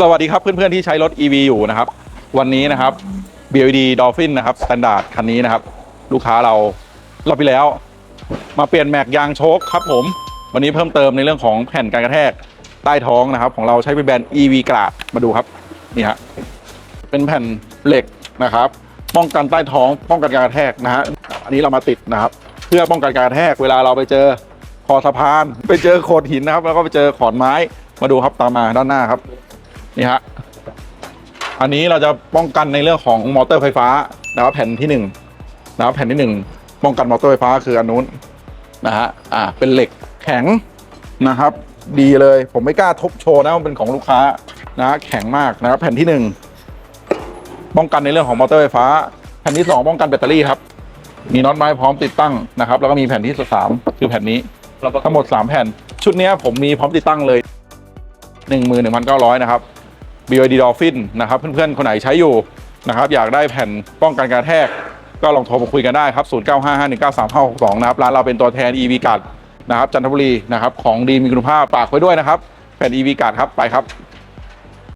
สวัสดีครับเพื่อนๆที่ใช้รถ EV อยู่นะครับ วันนี้นะครับ BYD Dolphin นะครับสแตนดาร์ดคันนี้นะครับ ลูกค้าเรารอบไปแล้ว มาเปลี่ยนแม็กยางโชคครับผม วันนี้เพิ่มเติมในเรื่องของแผ่นการกระแทกใต้ท้องนะครับ ของเราใช้เป็นแบรนด์ EV กราดมาดูครับนี่ฮะเป็นแผ่นเหล็กนะครับ ป้องกันใต้ท้องป้องกันการกระแทกนะฮะอันนี้เรามาติดนะครับ เพื่อป้องกันการกระแทกเวลาเราไปเจอคอสะพาน ไปเจอโขดหินนะครับ แล้วก็ไปเจอขอนไม้มาดูครับตามมาด้านหน้าครับ นี่ฮะอันนี้เราจะป้องกันในเรื่องของมอเตอร์ไฟฟ้านะครับแผ่นที่หนึ่งนะครับแผ่นที่หนึ่งป้องกันมอเตอร์ไฟฟ้าคืออันนู้นนะฮะอ่าเป็นเหล็กแข็งนะครับ ดีเลยผมไม่กล้าทบโชว์นะมันเป็นของลูกค้านะแข็งมากนะครับแผ่นที่หนึ่งป้องกันในเรื่องของมอเตอร์ไฟฟ้า แผ่นที่สองป้องกันแบตเตอรี่ครับ มีน็อตไม้พร้อมติดตั้งนะครับ แล้วก็มีแผ่นที่สามคือแผ่นนี้ทั้งหมด 3 แผ่น ชุดนี้ผมมีพร้อมติดตั้งเลย 11,900นะครับ BYD Dolphin นะครับ เพื่อนๆ คนไหนใช้อยู่นะครับ อยากได้แผ่นป้องกันการแทก ก็ลองโทรมาคุยกันได้ครับ 0955193562 นะครับ ร้านเราเป็นตัวแทน EV กัดนะครับ จันทบุรีนะครับ ของดีมีคุณภาพฝากไว้ด้วยนะครับ แผ่น EV กัดครับ ไปครับ